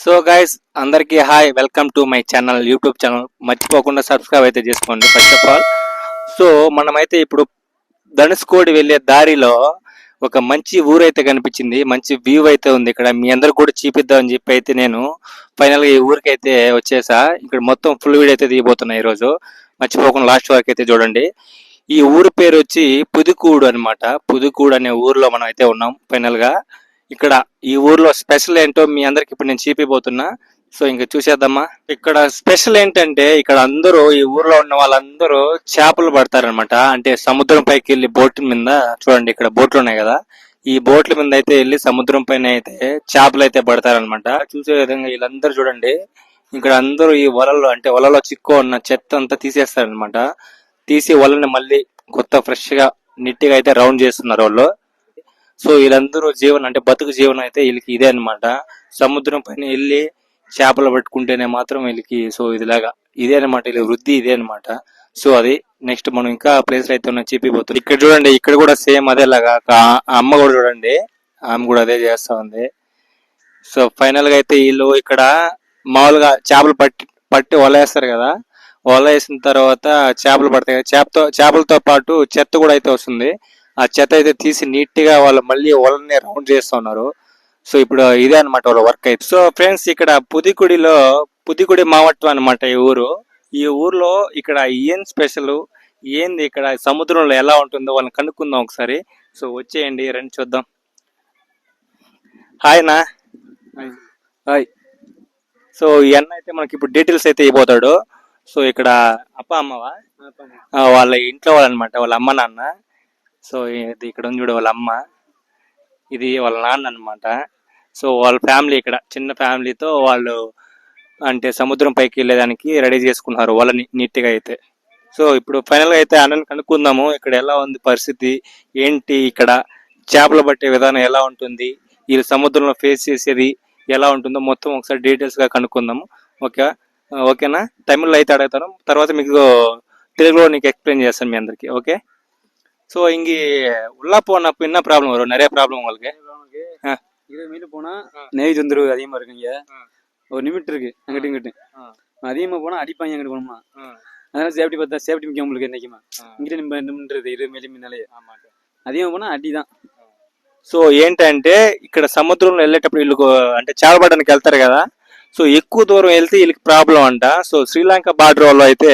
So guys అందరికీ hi welcome to my channel YouTube channel మర్చిపోకుండా subscribe అయితే చేసుకోండి ఫస్ట్ ఆఫ్ ఆల్ సో మనమైతే ఇప్పుడు ధనుష్కోడి వెళ్ళే దారిలో ఒక మంచి ఊరు అయితే కనిపించింది మంచి వ్యూ అయితే ఉంది ఇక్కడ. మీ అందరు కూడా చూపిద్దాం అని చెప్పి అయితే నేను ఫైనల్గా ఈ ఊరికి అయితే వచ్చేసా. ఇక్కడ మొత్తం ఫుల్ వీడియో అయితే దిగిపోతున్నా ఈరోజు. మర్చిపోకుండా లాస్ట్ వరకు అయితే చూడండి. ఈ ఊరు పేరు వచ్చి పుదుకూడు అన్నమాట. పుదుకూడు అనే ఊర్లో మనం అయితే ఉన్నాం ఫైనల్గా. ఇక్కడ ఈ ఊర్లో స్పెషల్ ఏంటో మీ అందరికి ఇప్పుడు నేను చూపిపోతున్నా సో ఇంకా చూసేద్దామా ఇక్కడ స్పెషల్ ఏంటంటే ఇక్కడ అందరూ ఈ ఊర్లో ఉన్న వాళ్ళందరూ చేపలు పడతారనమాట అంటే సముద్రం పైకి వెళ్ళి బోట్ మీద చూడండి ఇక్కడ బోట్లు ఉన్నాయి కదా. ఈ బోట్ల మీద అయితే వెళ్ళి సముద్రం పైన అయితే చేపలు అయితే పడతారనమాట చూసే విధంగా వీళ్ళందరూ చూడండి. ఇక్కడ అందరూ ఈ వలలో అంటే వలలో చిక్కు ఉన్న చెత్త అంతా తీసేస్తారనమాట తీసి వలని మళ్ళీ కొత్త ఫ్రెష్గా నీట్గా అయితే రౌండ్ చేస్తున్నారు వాళ్ళు. సో వీళ్ళందరూ జీవనం అంటే బతుకు జీవనం అయితే వీళ్ళకి ఇదే అన్నమాట. సముద్రం పైన వెళ్ళి చేపలు పట్టుకుంటేనే మాత్రం వీళ్ళకి సో ఇదిలాగా ఇదే అనమాట వీళ్ళ వృద్ధి ఇదే అన్నమాట. సో అది నెక్స్ట్ మనం ఇంకా ప్లేస్ అయితే ఉన్న చెప్పిపోతుంది ఇక్కడ చూడండి ఇక్కడ కూడా సేమ్ అదేలాగా లాగా. అమ్మ కూడా చూడండి ఆమె కూడా అదే చేస్తా ఉంది. సో ఫైనల్గా అయితే వీళ్ళు ఇక్కడ మామూలుగా చేపలు పట్టి పట్టి వలేస్తారు కదా. వల వేసిన తర్వాత చేపలు పడతాయి కదా, చేపతో చేపలతో పాటు చెత్త కూడా అయితే వస్తుంది. ఆ చెత్త అయితే తీసి నీట్గా వాళ్ళు మళ్ళీ వలని రౌండ్ చేస్తున్నారు సో ఇప్పుడు ఇదే అన్నమాట వాళ్ళ వర్క్ అయితే. సో ఫ్రెండ్స్ ఇక్కడ పుదికుడిలో పుదికుడి మావట్టం అన్నమాట ఈ ఊరు. ఈ ఊర్లో ఇక్కడ ఏం స్పెషల్? ఏంది ఇక్కడ సముద్రంలో ఎలా ఉంటుందో వాళ్ళని కనుక్కుందాం ఒకసారి. సో వచ్చేయండి రండి చూద్దాం. హాయ్ నా హాయ్. సో ఈ అన్న అయితే మనకి ఇప్పుడు డీటెయిల్స్ అయితే ఇవ్వబోతాడు. సో ఇక్కడ అప్ప అమ్మవా? వాళ్ళ ఇంట్లో వాళ్ళనమాట వాళ్ళ అమ్మ నాన్న. సో ఇది ఇక్కడ ఉంది చూడు వాళ్ళ అమ్మ ఇది వాళ్ళ నాన్న అనమాట సో వాళ్ళ ఫ్యామిలీ ఇక్కడ చిన్న ఫ్యామిలీతో వాళ్ళు అంటే సముద్రం పైకి వెళ్ళేదానికి రెడీ చేసుకున్నారు వాళ్ళని నీట్గా అయితే. సో ఇప్పుడు ఫైనల్గా అయితే అన్నని కనుక్కుందాము ఇక్కడ ఎలా ఉంది పరిస్థితి ఏంటి ఇక్కడ చేపలు పట్టే విధానం ఎలా ఉంటుంది వీళ్ళు సముద్రంలో ఫేస్ చేసేది ఎలా ఉంటుందో మొత్తం ఒకసారి డీటెయిల్స్గా కనుక్కుందాము. ఓకే ఓకేనా? తమిళ్ళో అయితే అడుగుతాను తర్వాత మీకు తెలుగులో నీకు ఎక్స్ప్లెయిన్ చేస్తాను మీ అందరికి ఓకే? ஸோ இங்கே உள்ளே போனப்போ என்ன ப்ராப்ளம் வரும் நிறைய ப்ராப்ளம் உங்களுக்கு ஆ. இருபது மீட்டர் போனா ஆ. நெய் தொந்தரவு அதிகமா இருக்குங்க ஆ. ஒரு லிமிட் இருக்கு அங்கிட்டு இங்கிட்டு ஆ. அதிகமா போனா அடிப்பாங்க அங்கிட்டு போனோம்னா அதனால சேஃப்டி பார்த்தா சேஃப்டி முக்கியம் உங்களுக்கு என்னைக்குமா இங்கிட்ட நிம்ப நின்றுது இருபது மில்லி மின்னாலே அதிகமா போனா அடி தான் సో ఏంటంటే ఇక్కడ సముద్రంలో వెళ్ళేటప్పుడు వీళ్ళు అంటే చాలబడడానికి వెళ్తారు కదా సో ఎక్కువ దూరం వెళ్తే వీళ్ళకి ప్రాబ్లం అంట సో శ్రీలంక బార్డర్ వాళ్ళు అయితే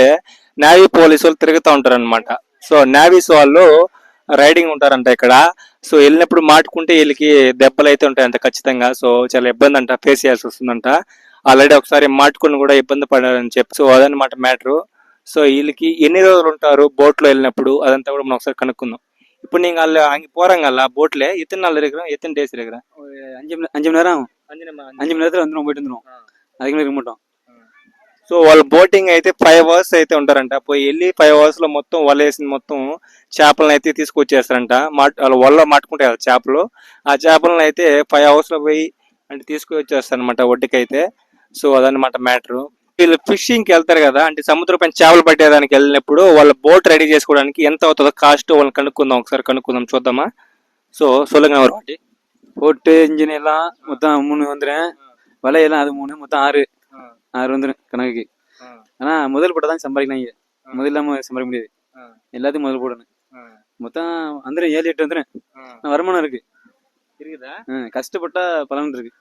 నేవీ పోలీసు వాళ్ళు తిరుగుతూ ఉంటారు అనమాట సో నేవీస్ వాళ్ళు రైడింగ్ ఉంటారంట ఇక్కడ సో వెళ్ళినప్పుడు మాటుకుంటే వీళ్ళకి దెబ్బలు అయితే ఉంటాయంట ఖచ్చితంగా సో చాలా ఇబ్బంది అంట ఫేస్ చేయాల్సి వస్తుందంట ఆల్రెడీ ఒకసారి మాటుకుని కూడా ఇబ్బంది పడారని చెప్పి సో అదనమాట మ్యాటరు సో వీళ్ళకి ఎన్ని రోజులు ఉంటారు బోట్లో వెళ్ళినప్పుడు అదంతా కూడా మనం ఒకసారి కనుక్కుందాం இப்போ நீங்க அல்ல அங்க போறாங்கல்ல போட்ல எத்தனை நாள் இருக்கிறோம் எத்தனை டேஸ் இருக்கிறோம் ஒரு அஞ்சு மணி அஞ்சு மணி நேரம் ஆகும். அஞ்சு மணி நேரத்துல வந்துடும் போயிட்டு வந்துடும் ஆ. அதுக்கு மேலே இருக்க மாட்டோம் సో వాళ్ళు బోటింగ్ అయితే ఫైవ్ అవర్స్ అయితే ఉంటారంట పోయి వెళ్ళి ఫైవ్ అవర్స్ లో మొత్తం వల వేసిన మొత్తం చేపలను అయితే తీసుకొచ్చేస్తారంట మాట్ వాళ్ళ వల్ల మాట్టుకుంటాయి కదా చేపలు ఆ చేపలను అయితే ఫైవ్ అవర్స్ లో పోయి అంటే తీసుకొచ్చేస్తారనమాట ఒడ్డుకైతే సో అదనమాట మ్యాటర్ వీళ్ళు ఫిషింగ్ కి వెళ్తారు కదా అంటే సముద్రం పైన చేపలు పట్టేదానికి వెళ్ళినప్పుడు వాళ్ళ బోట్ రెడీ చేసుకోవడానికి ఎంత అవుతుందో కాస్ట్ వాళ్ళని కనుక్కుందాం ఒకసారి కనుక్కుందాం చూద్దామా సో சொல்லுங்க ஒரு வாட்டி போட்டு இன்ஜின் எல்லாம் மொத்தம் மூணு வந்துடும் வலையெல்லாம் அது மூணு மொத்தம் ஆறு ஆறு வந்துடும் கணக்குக்கு ஆனா முதல் போட்டால் தான் சம்பாதிக்கணும் முதல் இல்லாம சம்பாதிக்க முடியாது எல்லாத்தையும் முதல் போடணும் மொத்தம் வந்துடும் ஏழு எட்டு வந்துடும் வருமானம் இருக்கு இருக்குதா ஆ, கஷ்டப்பட்டா பலன் இருக்கு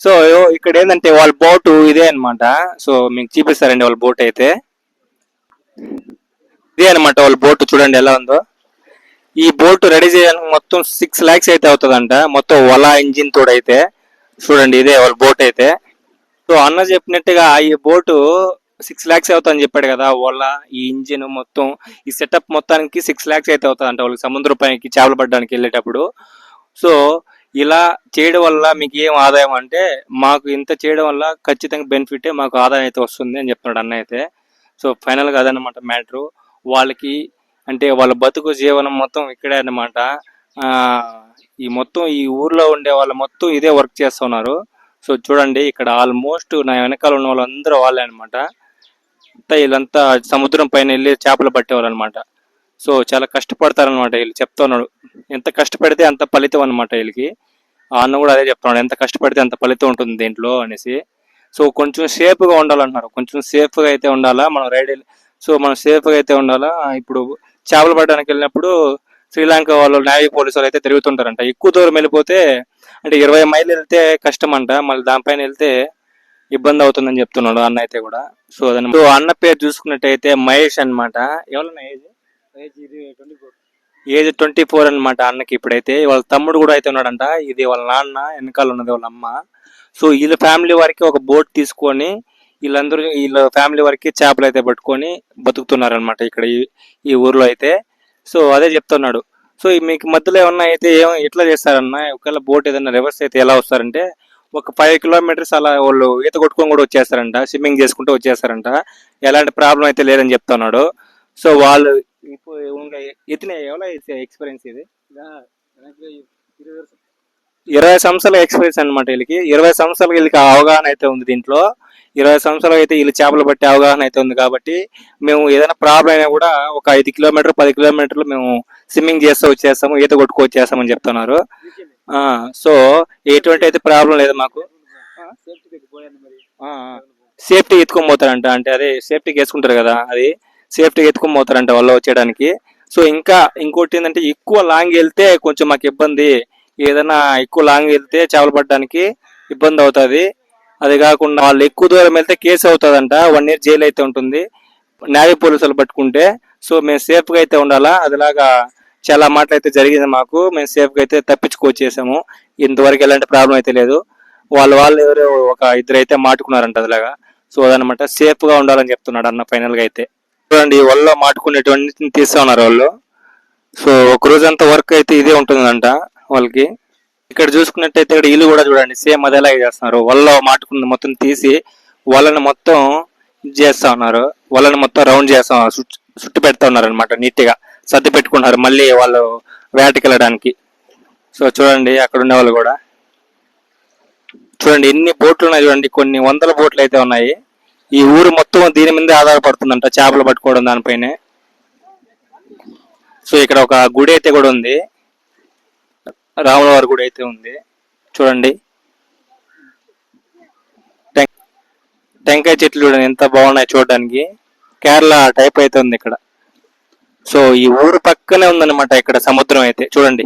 సో ఇక్కడ ఏంటంటే వాళ్ళ బోట్ ఇదే అన్నమాట సో మీకు చూపిస్తారండి వాళ్ళ బోట్ అయితే ఇదే అన్నమాట వాళ్ళ బోట్ చూడండి ఎలా ఉందో ఈ బోట్ రెడీ చేయడానికి మొత్తం సిక్స్ లాక్స్ అయితే అవుతుందంట మొత్తం వల ఇంజిన్ తోడైతే చూడండి ఇదే వాళ్ళ బోట్ అయితే సో అన్న చెప్పినట్టుగా ఈ బోటు సిక్స్ ల్యాక్స్ అవుతుందని చెప్పాడు కదా వాళ్ళ ఈ ఇంజిన్ మొత్తం ఈ సెటప్ మొత్తానికి సిక్స్ ల్యాక్స్ అయితే అవుతుందంట వాళ్ళకి సముద్రపైకి చేపలు పడడానికి వెళ్ళేటప్పుడు. సో ఇలా చేయడం వల్ల మీకు ఏం ఆదాయం అంటే మాకు ఇంత చేయడం వల్ల ఖచ్చితంగా బెనిఫిట్ మాకు ఆదాయం అయితే వస్తుంది అని చెప్తున్నాడు అన్న అయితే. సో ఫైనల్గా అదనమాట మ్యాటరు వాళ్ళకి అంటే వాళ్ళ బతుకు జీవనం మొత్తం ఇక్కడే అనమాట ఈ మొత్తం ఈ ఊర్లో ఉండే వాళ్ళు మొత్తం ఇదే వర్క్ చేస్తున్నారు. సో చూడండి ఇక్కడ ఆల్మోస్ట్ నా వెనకాల ఉన్న వాళ్ళందరూ వాళ్ళే అనమాట అంతా వీళ్ళంతా సముద్రం పైన వెళ్ళి చేపలు పట్టేవాళ్ళు అనమాట సో చాలా కష్టపడతారనమాట వీళ్ళు చెప్తున్నాడు ఎంత కష్టపడితే అంత ఫలితం అనమాట వీళ్ళకి. ఆ అన్న కూడా అదే చెప్తున్నాడు ఎంత కష్టపడితే అంత ఫలితం ఉంటుంది దీంట్లో అనేసి. సో కొంచెం సేఫ్గా ఉండాలంటున్నారు. కొంచెం సేఫ్గా అయితే ఉండాలా? మనం రైడ్ సో మనం సేఫ్గా అయితే ఉండాలా? ఇప్పుడు చేపలు పట్టడానికి వెళ్ళినప్పుడు శ్రీలంక వాళ్ళు నేవీ పోలీసు వాళ్ళు అయితే తిరుగుతుంటారంట. ఎక్కువ దూరం వెళ్ళిపోతే అంటే ఇరవై మైళ్ళు వెళ్తే కష్టం అంట మళ్ళీ దానిపైన వెళ్తే ఇబ్బంది అవుతుందని చెప్తున్నాడు అన్న అయితే కూడా. సో అదన సో అన్న పేరు చూసుకున్నట్టయితే మహేష్ అన్నమాట. ఎవరన్నా ఏజ్? ఏజ్ ట్వంటీ ఫోర్ అనమాట అన్నకి ఇప్పుడైతే. వాళ్ళ తమ్ముడు కూడా అయితే ఉన్నాడంట. ఇది వాళ్ళ నాన్న వెనకాల ఉన్నది వాళ్ళ అమ్మ. సో వీళ్ళ ఫ్యామిలీ వారికి ఒక బోట్ తీసుకొని వీళ్ళందరూ వీళ్ళ ఫ్యామిలీ వారికి చేపలు అయితే పట్టుకొని బతుకుతున్నారు అనమాట ఇక్కడ ఈ ఊర్లో అయితే. సో అదే చెప్తున్నాడు. సో ఈ మీకు మధ్యలో ఏమన్నా అయితే ఏం ఎట్లా చేస్తారన్న ఒకవేళ బోట్ ఏదైనా రివర్స్ అయితే ఎలా వస్తారంటే ఒక ఫైవ్ కిలోమీటర్స్ అలా వాళ్ళు ఈత కొట్టుకొని కూడా వచ్చేస్తారంట స్విమ్మింగ్ చేసుకుంటూ వచ్చేస్తారంట. ఎలాంటి ప్రాబ్లం అయితే లేదని చెప్తున్నాడు. సో వాళ్ళు ఇప్పుడు ఇంకా ఇతనే ఎవరో ఎక్స్పీరియన్స్ ఇది? ఇరవై సంవత్సరాల ఎక్స్పీరియన్స్ అన్నమాట వీళ్ళకి. ఇరవై సంవత్సరాల వీళ్ళకి అవగాహన అయితే ఉంది దీంట్లో. ఇరవై సంవత్సరాలు అయితే వీళ్ళు చేపలు పట్టే అవగాహన అయితే ఉంది కాబట్టి మేము ఏదైనా ప్రాబ్లం అయినా కూడా ఒక ఐదు కిలోమీటర్ పది కిలోమీటర్లు మేము స్విమ్మింగ్ చేస్తూ వచ్చేస్తాము ఈత కొట్టుకు వచ్చేస్తామని చెప్తున్నారు. సో ఎటువంటి అయితే ప్రాబ్లం లేదు మాకు. సేఫ్టీ ఎత్తుకొని పోతారంట. అంటే అదే సేఫ్టీకి వేసుకుంటారు కదా అది. సేఫ్టీకి ఎత్తుకొని పోతారంట వాళ్ళు వచ్చేయడానికి. సో ఇంకా ఇంకోటి ఏంటంటే ఎక్కువ లాంగ్ వెళ్తే కొంచెం మాకు ఇబ్బంది. ఏదైనా ఎక్కువ లాంగ్ వెళ్తే చేపలు పట్టడానికి ఇబ్బంది అవుతుంది. అది కాకుండా వాళ్ళు ఎక్కువ దూరం వెళ్తే కేసు అవుతుందంట. వన్ ఇయర్ జైలు అయితే ఉంటుంది. న్యాయ పోలీసులు పట్టుకుంటే. సో మేము సేఫ్గా అయితే ఉండాలా? అదిలాగా చాలా మాటలు అయితే జరిగింది మాకు. మేము సేఫ్గా అయితే తప్పించుకొచ్చేసాము. ఇంతవరకు ఎలాంటి ప్రాబ్లం అయితే లేదు. వాళ్ళు వాళ్ళు ఎవరో ఒక ఇద్దరు అయితే మాటుకున్నారంట అదిలాగా. సో అదనమాట సేఫ్గా ఉండాలని చెప్తున్నాడు అన్న ఫైనల్గా అయితే. చూడండి వాళ్ళలో మాటుకునేటువంటి తీస్తా ఉన్నారు వాళ్ళు. సో ఒక రోజంతా వర్క్ అయితే ఇదే ఉంటుందంట వాళ్ళకి. ఇక్కడ చూసుకున్నట్టయితే ఇక్కడ ఇల్లు కూడా చూడండి సేమ్ అదేలాగే చేస్తున్నారు. వల్ల మాటుకున్న మొత్తం తీసి వాళ్ళని మొత్తం ఇది చేస్తా ఉన్నారు. వాళ్ళని మొత్తం రౌండ్ చేస్తా చుట్టు పెడతా ఉన్నారు అనమాట నీట్గా. సర్ది పెట్టుకున్నారు మళ్ళీ వాళ్ళు వేటకి వెళ్ళడానికి. సో చూడండి అక్కడ ఉన్న వాళ్ళు కూడా. చూడండి ఎన్ని బోట్లు ఉన్నాయి చూడండి కొన్ని వందల బోట్లు అయితే ఉన్నాయి. ఈ ఊరు మొత్తం దీని మీదే ఆధారపడుతుందంట చేపలు పట్టుకోవడం దానిపైనే. సో ఇక్కడ ఒక గుడి అయితే కూడా ఉంది. రాముల గుడి అయితే ఉంది. చూడండి. టెం- టెంకాయ చెట్లు చూడండి ఎంత బాగున్నాయి చూడడానికి. కేరళ టైప్ అయితే ఉంది ఇక్కడ. సో ఈ ఊరు పక్కనే ఉందన్నమాట ఇక్కడ సముద్రం అయితే. చూడండి.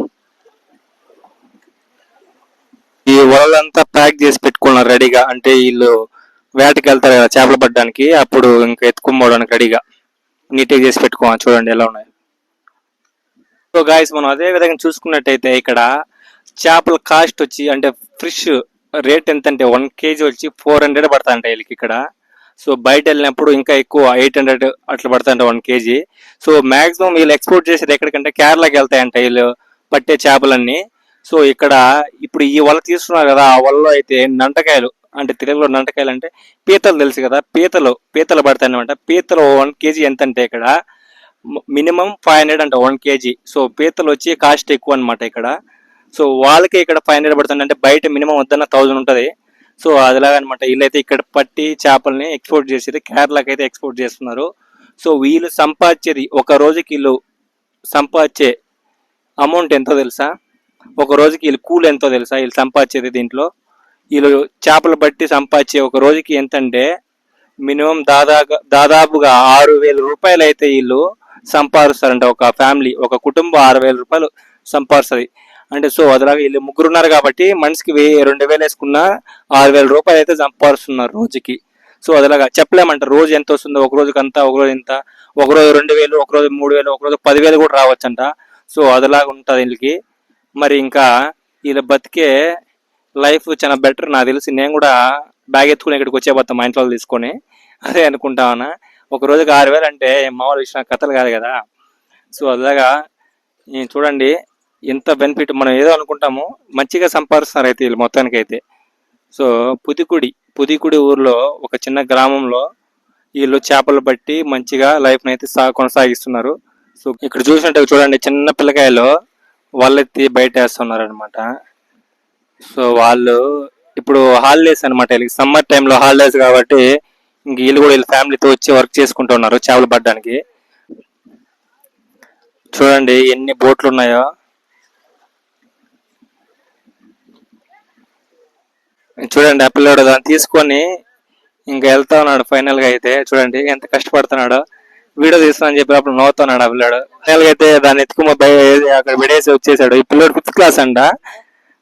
ఈ వలలంతా ప్యాక్ చేసి పెట్టుకున్నారు రెడీగా. అంటే వీళ్ళు వేటకి వెళ్తారు కదా చేపలు పట్టడానికి. అప్పుడు ఇంకా ఎత్తుకుపోవడానికి రెడీగా. నీట్గా చేసి పెట్టుకోవాలి. చూడండి ఎలా ఉన్నాయి. సో గాయస్ మనం అదే విధంగా చూసుకున్నట్టయితే ఇక్కడ చేపల కాస్ట్ వచ్చి అంటే ఫిష్ రేట్ ఎంత అంటే వన్ కేజీ వచ్చి ఫోర్ హండ్రెడ్ పడతాయంట వీళ్ళకి ఇక్కడ. సో బయట వెళ్ళినప్పుడు ఇంకా ఎక్కువ ఎయిట్ హండ్రెడ్ అట్లా పడతాయంట వన్ కేజీ. సో మాక్సిమం వీళ్ళు ఎక్స్పోర్ట్ చేసేది ఎక్కడికంటే కేరళకి వెళ్తాయంట వీళ్ళు పట్టే చేపలన్నీ. సో ఇక్కడ ఇప్పుడు ఈ వల తీసుకున్నారు కదా ఆ వలలో అయితే నంటకాయలు అంటే తెలుగులో నంటకాయలు అంటే పీతలు తెలుసు కదా పీతలు పీతలు పడతాయి అనమాట పీతలు వన్ కేజీ ఎంత అంటే ఇక్కడ మినిమం ఫైవ్ హండ్రెడ్ అంట వన్ కేజీ. సో పీతలు వచ్చి కాస్ట్ ఎక్కువ అనమాట ఇక్కడ. సో వాళ్ళకి ఇక్కడ ఫైవ్ హండ్రెడ్ పడుతుంది. అంటే బయట మినిమం వద్దన్న థౌజండ్ ఉంటుంది. సో అదిలాగా అనమాట వీళ్ళైతే ఇక్కడ పట్టి చేపల్ని ఎక్స్పోర్ట్ చేసేది. కేరళకి అయితే ఎక్స్పోర్ట్ చేస్తున్నారు. సో వీళ్ళు సంపాదించేది ఒక రోజుకి వీళ్ళు సంపాదించే అమౌంట్ ఎంతో తెలుసా? ఒక రోజుకి వీళ్ళు కూల్ ఎంతో తెలుసా? వీళ్ళు సంపాదించేది దీంట్లో. వీళ్ళు చేపలు బట్టి సంపాదించే ఒక రోజుకి ఎంత అంటే మినిమం దాదాపు దాదాపుగా ఆరు వేల రూపాయలు అయితే వీళ్ళు సంపాదిస్తారంట. ఒక ఫ్యామిలీ ఒక కుటుంబం ఆరు వేల రూపాయలు సంపాదిస్తుంది. అంటే సో అదిలాగా వీళ్ళు ముగ్గురు ఉన్నారు కాబట్టి మనిషికి వెయ్యి రెండు వేలు వేసుకున్న ఆరు వేల రూపాయలు అయితే సంపాదిస్తున్నారు రోజుకి. సో అదిలాగా చెప్పలేమంట. రోజు ఎంత వస్తుందో ఒక రోజుకి అంత ఒక రోజు ఎంత ఒక రోజు రెండు వేలు ఒక రోజు మూడు వేలు ఒక రోజు పదివేలు కూడా రావచ్చంట. సో అదిలాగా ఉంటుంది వీళ్ళకి. మరి ఇంకా వీళ్ళ బతికే లైఫ్ చాలా బెటర్ నాకు తెలిసి. నేను కూడా బ్యాగ్ ఎత్తుకుని ఇక్కడికి వచ్చే వచ్చేపోతాం మా ఇంట్లో వాళ్ళు తీసుకొని. అదే అనుకుంటా ఉన్నా. ఒక రోజుకి ఆరు వేలు అంటే మామూలు విషయం కథలు కాదు కదా. సో అలాగా చూడండి ఎంత బెనిఫిట్ మనం ఏదో అనుకుంటాము మంచిగా సంపాదిస్తున్నారు అయితే వీళ్ళు మొత్తానికి అయితే సో పుదికుడి పుదికుడి ఊర్లో ఒక చిన్న గ్రామంలో వీళ్ళు చేపలు బట్టి మంచిగా లైఫ్ని అయితే సా కొనసాగిస్తున్నారు. సో ఇక్కడ చూసినట్టు చూడండి చిన్న పిల్లకాయలు వాళ్ళెత్తి బయట వేస్తున్నారు అనమాట సో వాళ్ళు ఇప్పుడు హాలిడేస్ అనమాట వీళ్ళకి. సమ్మర్ టైంలో హాలిడేస్ కాబట్టి ఇంక వీళ్ళు కూడా వీళ్ళ ఫ్యామిలీతో వచ్చి వర్క్ చేసుకుంటూ ఉన్నారు చేపలు పట్టడానికి. చూడండి ఎన్ని బోట్లు ఉన్నాయో. చూడండి ఆ పిల్లోడు దాన్ని తీసుకొని ఇంకా వెళ్తా ఉన్నాడు ఫైనల్గా అయితే. చూడండి ఎంత కష్టపడుతున్నాడో. వీడియో తీస్తానని చెప్పి అప్పుడు నవ్వుతున్నాడు ఆ పిల్లాడు. ఫైనల్గా అయితే దాన్ని ఎత్తుకుమ అక్కడ విడేసి వచ్చేసాడు. ఈ పిల్లోడు ఫిఫ్త్ క్లాస్ అంట.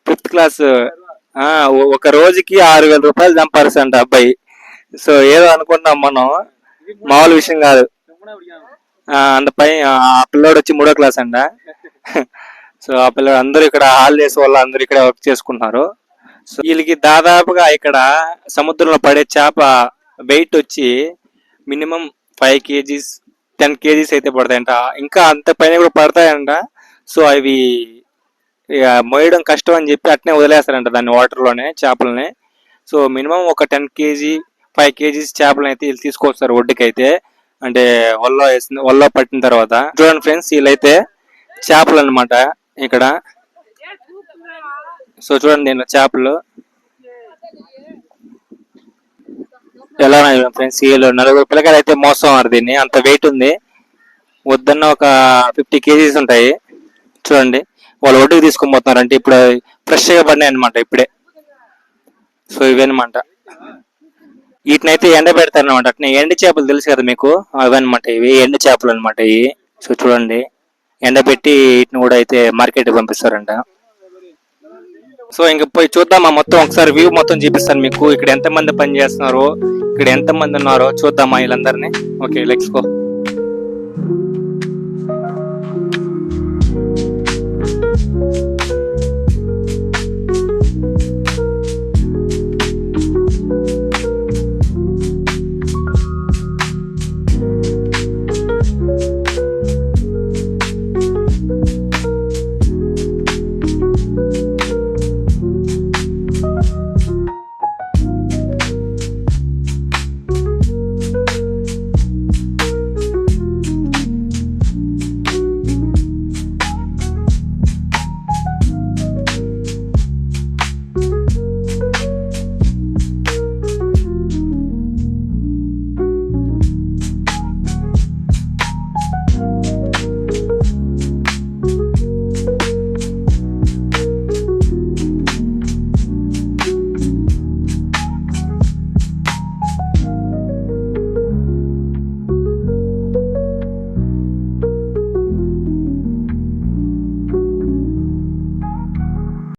ఫిఫ్త్ క్లాస్ ఆ ఒక రోజుకి ఆరు వేల రూపాయలు సంపాదిస్తాంట అబ్బాయి. సో ఏదో అనుకున్నాం మనం. మామూలు విషయం కాదు. అంత పై ఆ పిల్లోడు వచ్చి మూడో క్లాస్ అంట. సో ఆ పిల్లడు అందరూ ఇక్కడ హాలిడేస్ వల్ల అందరూ ఇక్కడ వర్క్ చేసుకుంటున్నారు. సో వీళ్ళకి దాదాపుగా ఇక్కడ సముద్రంలో పడే చేప వెయిట్ వచ్చి minimum five KGs ten KGs అయితే పడతాయంట. ఇంకా అంత పైన కూడా పడతాయంట. సో అవి ఇక మోయడం కష్టం అని చెప్పి అట్నే వదిలేస్తారంట దాన్ని వాటర్లోనే చేపలని. సో మినిమం ఒక టెన్ కేజీ ఫైవ్ కేజీస్ చేపలను అయితే వీళ్ళు తీసుకొస్తారు ఒడ్డుకి అయితే అంటే వల్ల వేసిన వల్ల పట్టిన తర్వాత. చూడండి ఫ్రెండ్స్ వీళ్ళైతే చేపలు అన్నమాట ఇక్కడ. సో చూడండి దీనిలో చేపలు. ఎలా ఉన్నాయి ఫ్రెండ్స్ వీళ్ళు నలుగురు పిల్లకాయలు అయితే మోసం దీన్ని. అంత వెయిట్ ఉంది. వద్దన్న ఒక ఫిఫ్టీ కేజీస్ ఉంటాయి. చూడండి వాళ్ళు ఒడ్డుకు తీసుకొని పోతున్నారు అంటే ఇప్పుడు ఫ్రెష్గా పడినాయి అనమాట ఇప్పుడే. సో ఇవన్నమాట. వీటినైతే ఎండ పెడతారు అనమాట అట్నే ఎండు చేపలు తెలుసు కదా మీకు? అవన్నమాట ఇవి ఎండు చేపలు అనమాట ఇవి. సో చూడండి ఎండబెట్టి వీటిని కూడా అయితే మార్కెట్ పంపిస్తారంట. సో ఇంక పోయి చూద్దామా మొత్తం ఒకసారి వ్యూ మొత్తం చూపిస్తాను మీకు. ఇక్కడ ఎంత మంది పని చేస్తున్నారు ఇక్కడ ఎంత మంది ఉన్నారో చూద్దామా వీళ్ళందరినీ. Okay let's go.